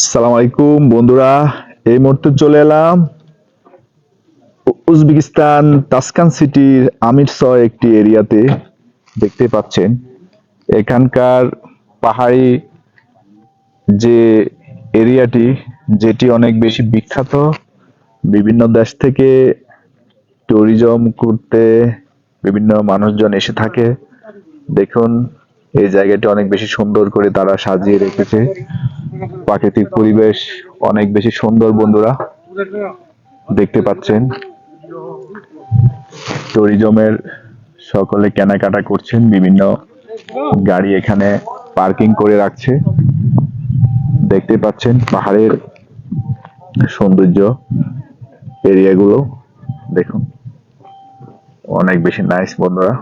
সালাম আলাইকুম, বন্ধুরা। এই মুহূর্তে চলে এলাম উজবেকিস্তান, তাসকান সিটির আমিরসয় একটি এরিয়াতে। দেখতে পাচ্ছেন, এখানকার পাহাড়ি যে এরিয়াটি, যেটি অনেক বেশি বিখ্যাত, বিভিন্ন দেশ থেকে ট্যুরিজম করতে বিভিন্ন মানুষজন এসে থাকে। দেখুন, এই জায়গাটি অনেক বেশি সুন্দর করে তারা সাজিয়ে রেখেছে। প্রাকৃতিক পরিবেশ অনেক বেশি সুন্দর, বন্ধুরা। দেখতে পাচ্ছেন। ট্যুরিজমের সকলে কেনাকাটা করছেন, বিভিন্ন গাড়ি এখানে পার্কিং করে রাখছে। দেখতে পাচ্ছেন পাহাড়ের সৌন্দর্য এরিয়াগুলো। দেখুন। অনেক বেশি নাইস বন্ধুরা।